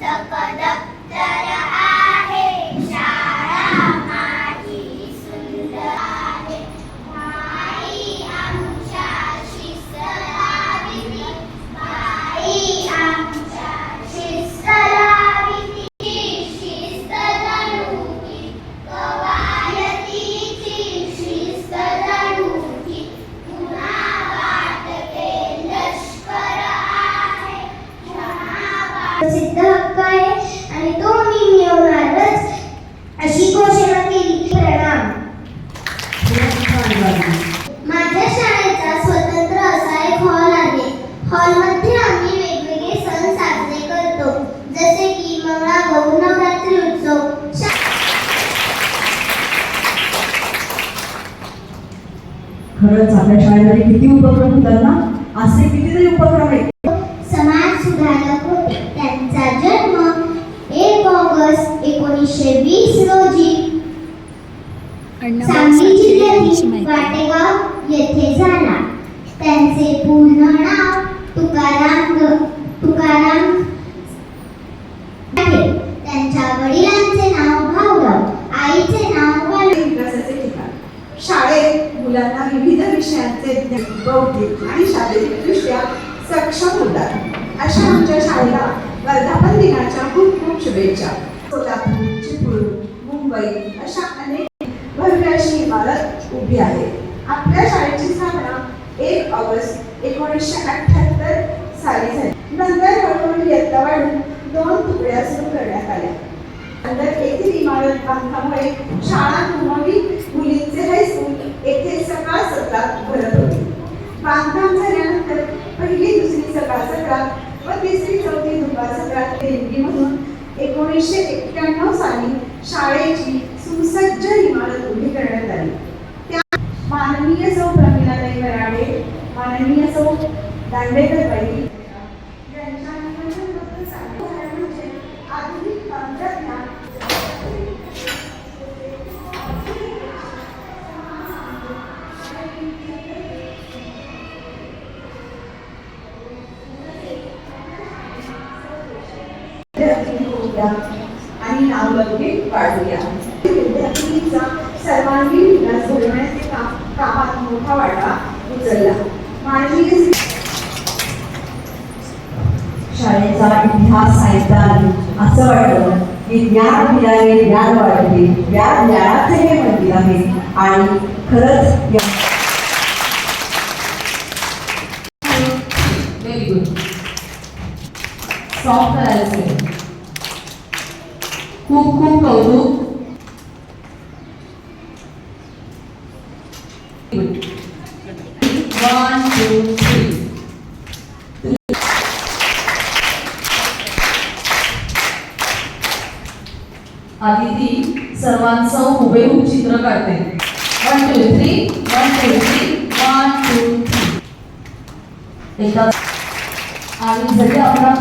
مستقدم नवरात्री उत्सव. खरंच आपल्या शाळेमध्ये किती उपक्रम होतात ना? असे कितीतरी उपक्रम आहेत. समाज सुधारक होते. त्यांचा जन्म एक ऑगस्ट एकोणीसशे वीस रोजी सांगली जिल्ह्यातील वाटेगाव येथे झाला. त्यांचे पूर्ण नाव तुकाराम तुकाराम शाळेत मुलांना विविध विषयांचे बौद्धिक आणि शारीरिकदृष्ट्या सक्षम होतात. अशा आमच्या शाळेला वर्धापन दिनाच्या खूप खूप शुभेच्छा. सोलापूर चिपळूण मुंबई अशा अनेक भव्य अशी इमारत उभी आहे. आपल्या शाळेची स्थापना एक ऑगस्ट एकोणीसशे अठ्ठ्याहत्तर साली झाली. नंतर हळूहळू इयत्ता वाढून दोन तुकड्या सुरू करण्यात आल्या. नंतर येथील इमारत बांधकामुळे शाळा शाळेची सुसज्ज इमारत उभी करण्यात आली. त्या माननीय सौ प्रमिलाताई वराडे माननीय सौ दांडेकर बाई यांच्या नियोजनबद्ध चालू झालं सर्वांगीण विकास घडवण्याचे काम कामात मोठा वाटा उचलला. माननीय शाळेचा इतिहास ऐकता असं वाटलं की ज्ञान मिळाले ज्ञान वाढले ज्ञान ज्ञानाचे हे मंदिर आहे. आणि खरंच या- व्हेरी गुड. खूप खूप कौतुक वन टू थ्री आदिती सर्वांचं हुबेहूब चित्र काढते. One two three one two three one two three एकदा आणि जरी आपला